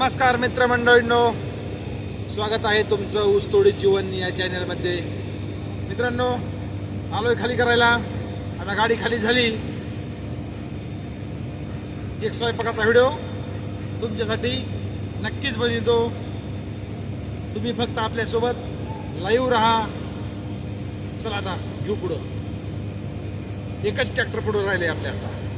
नमस्कार मित्रमंडळींनो. स्वागत आहे तुमचं ऊसतोडी जीवन या चॅनलमध्ये. मित्रांनो आलोय खाली करायला. आता गाडी खाली झाली. एक स्वयंपाकाचा व्हिडिओ तुमच्यासाठी नक्कीच बनवितो. तुम्ही फक्त आपल्यासोबत लाईव्ह राहा. चला आता घेऊ पुढं. एकच ट्रॅक्टर पुढं राहिले आपल्या आता.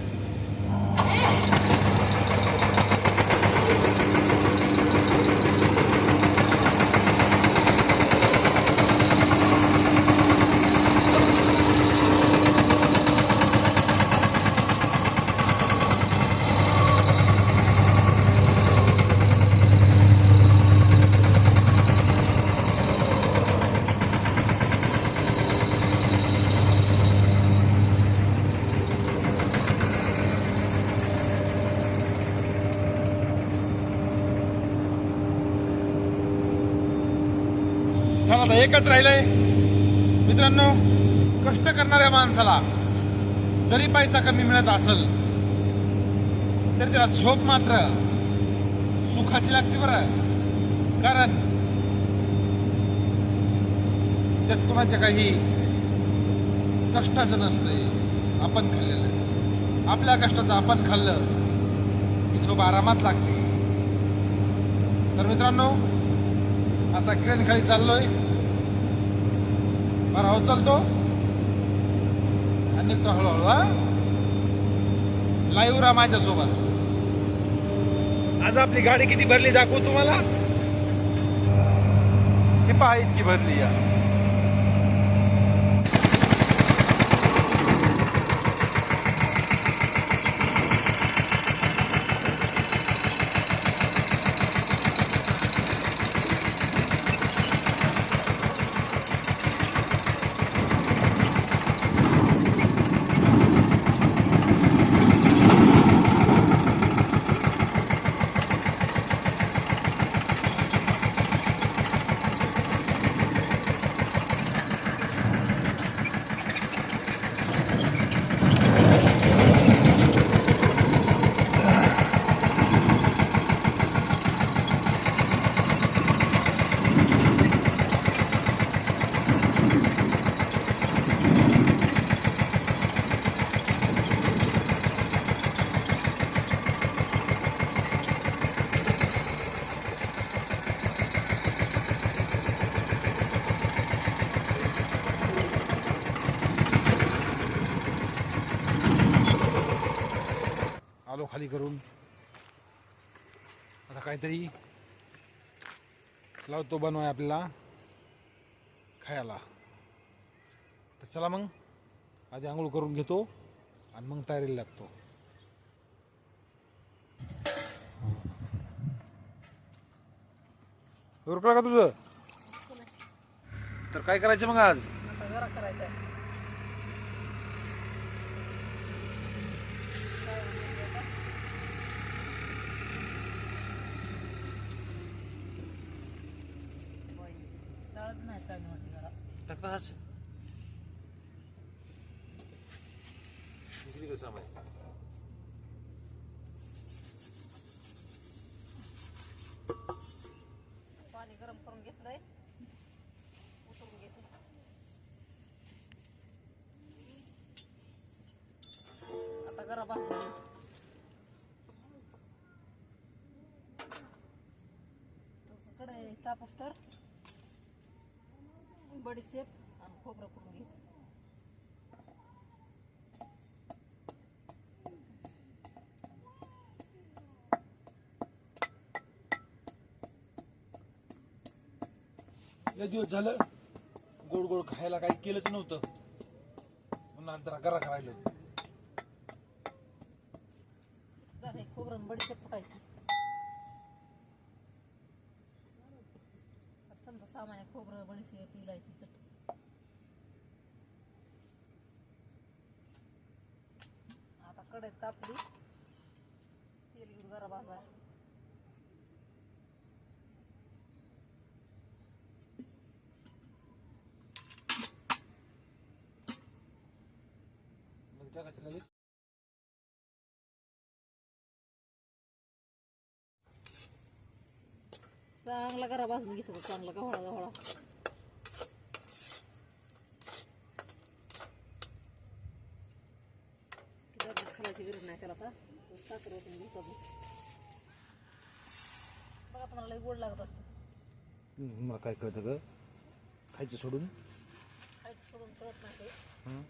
चला आता एकच राहिलंय. मित्रांनो कष्ट करणाऱ्या माणसाला जरी पैसा कमी मिळत असेल तर त्याला झोप मात्र सुखाची लागते बरं. कारण त्यात कोणाच्या काही कष्टाचं नसतंय. आपण खाल्लेलं आपल्या कष्टाचं आपण खाल्लं की झोप आरामात लागते. तर मित्रांनो आता क्रेन खाली चाललोय. बरं हो चालतो. आणि निघतो हळूहळू हा. लाईव्ह राहा माझ्यासोबत. आज आपली गाडी किती भरली दाखवू तुम्हाला? ही पहा इतकी भरली या. आलो खाली करून. आता काहीतरी लावतो बनवाय आपल्याला खायला. तर चला मग आधी आंघोळ करून घेतो आणि मग तयारीला लागतो. उरकलं का तुझं? तर काय करायचं मग आज? करायचं आहे चालत नाही चालू वाटते जरा टाकताच किती दिवस सामान पाणी गरम करून घेतलंय उतरून घेते आता गरम भाजलं कडे तापूस तर बडीशेप आणि खोबरं करून घे लय दिवस झालं गोड गोड खायला काही केलंच नव्हतं. आज जरा गरा करायला खोबरं बडीशेप फुटायची आता समजा सामान्य खोबरं बडीशेप इलायची चट आता कढईत तापली तेल घेऊन जरा भाजा टाकायचं लगेच चांगला गरा भाजून घेतो चांगला गव्हाळा गव्हाळा. खाण्याची गरज नाही त्याला आता. साखर आपण. बघा तुम्हाला गोड लागत असतं मला काय कळतं ग? खायचं सोडून? खायचं सोडून कळत नाही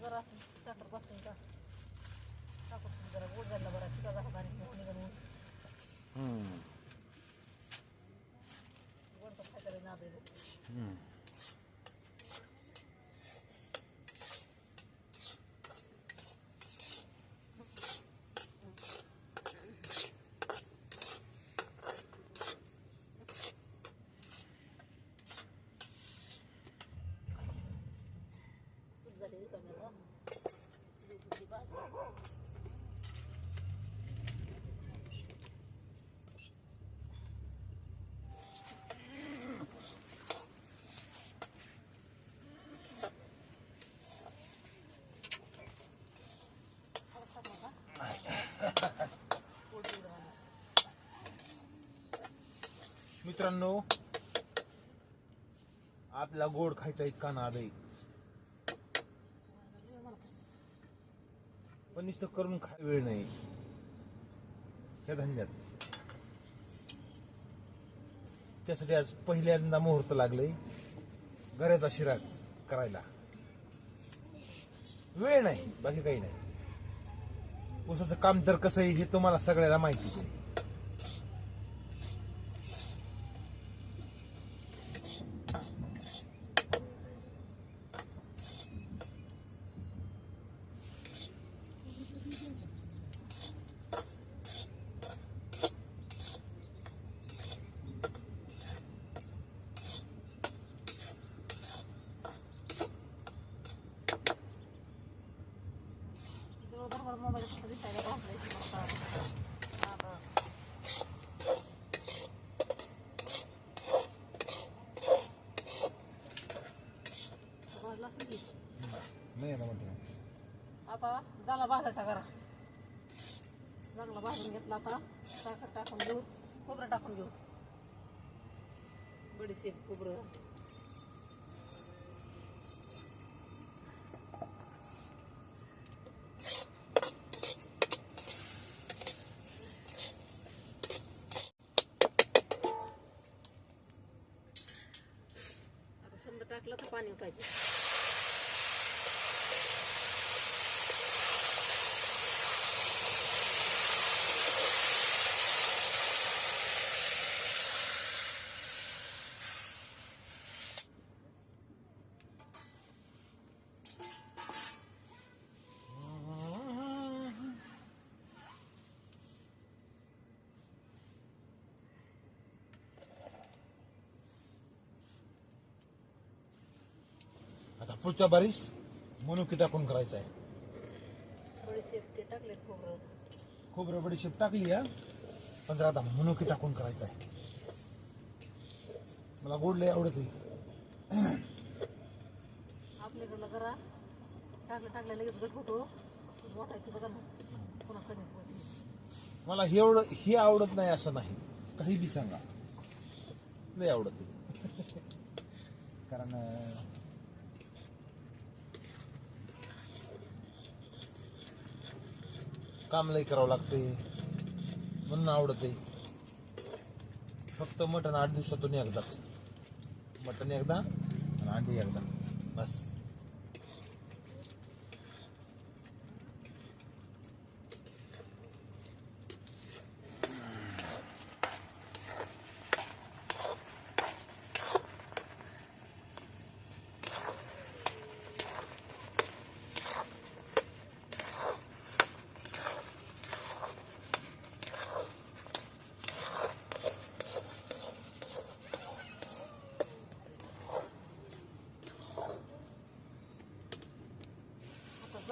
जरा साखरपासून का जरा गोड झाला बरा. बारीक मोहनी घालून हं. गोड तर खायला नाद आहे बघ. हं. सूट झाली रिकाम्याला. दूध बास. मित्रांनो आपला गोड खायचा इतका नाद आहे. पण नुसतं करून खाय वेळ नाही. या धंद्यात. त्यासाठी आज पहिल्यांदा मुहूर्त लागलंय. गऱ्याचा शिरा करायला. वेळ नाही बाकी काही नाही. ऊसाचं काम तर कसं आहे हे तुम्हाला सगळ्याला माहितीच आहे जवळ बरोबर मोबाईल फक्त दिसायला भाजलायची मस्त. आता भाजला असेल की. नाही ना म्हणतो आता झाला भाजायचा करा चांगला भाजून घेतला आता. साखर टाकून घेऊ खोबरं टाकून घेऊ. बडीशेप खोबरं आता समजा टाकलं तर पाणी ओतायचं पुढच्या बारीस मनुकी टाकून करायचं आहे? खोबरं. खोबरं बडीशेप टाकली या पण जरा आता मनुकी टाकून करायचं आहे? मला गोड लय आवडत. आपल्याकडलं जरा टाकलं टाकलं लगेच गट होतो. मोठा की बघा. मला हे एवढं हे आवडत नाही असं नाही. काही बी सांगा. लय आवडत. कारण काम लई करावं लागते म्हणून आवडत आहे फक्त मटण आठ दिवसातून एकदाच. मटण एकदा आणि अंडी एकदा. बस.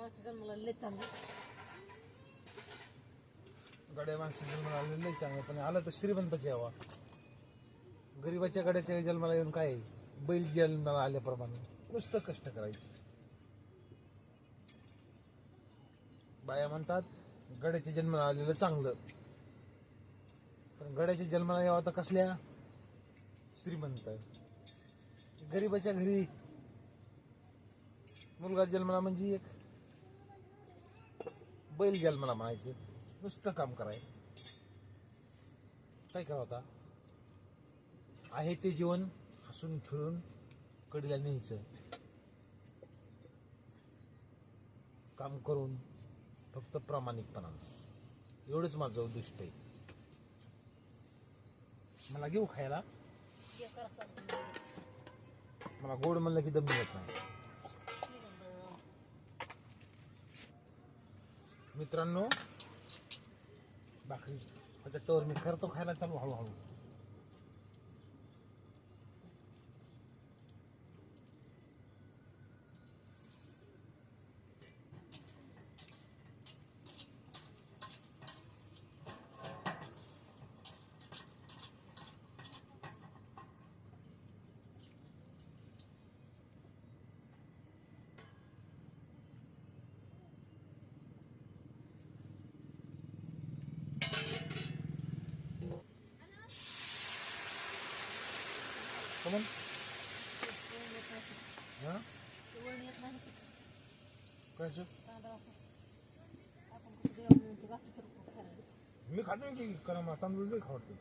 माणसं जन्माला लय चांगलं. गड्या माणसं जन्माला आलेलं नाही चांगलं. पण आलं तर श्रीमंताची यावा गरीबाच्या गड्याच्या जन्माला येऊन काय? आहे? बैल जन्माला आल्याप्रमाणे. नुसतं कष्ट करायचं. बाया म्हणतात गड्याच्या जन्माला आलेलं चांगलं. पण गड्याच्या जन्माला यावं तर कसल्या? श्रीमंत. गरीबाच्या घरी मुलगा जन्माला म्हणजे एक बैल जन्माला म्हणायचं नुसतं काम कराय काय करावं आता? आहे ते जीवन हसून खेळून कडीला न्यायचं. काम करून फक्त प्रामाणिकपणा. एवढंच माझं उद्दिष्ट आहे. मला घेऊ खायला? करा. मला गोड म्हणलं की दम येत नाही. मित्रांनो भाकरी. त्याच्या टोर मी करतो खायला चालू हळूहळू कमन वळण येत नाही. हा ते वळण येत नाही करायचं तांदळा असं आपण कसं देवाला म्हणून ते बाकी फिरतो खायला मी खातो की करा मला तांदूळ लई खावडते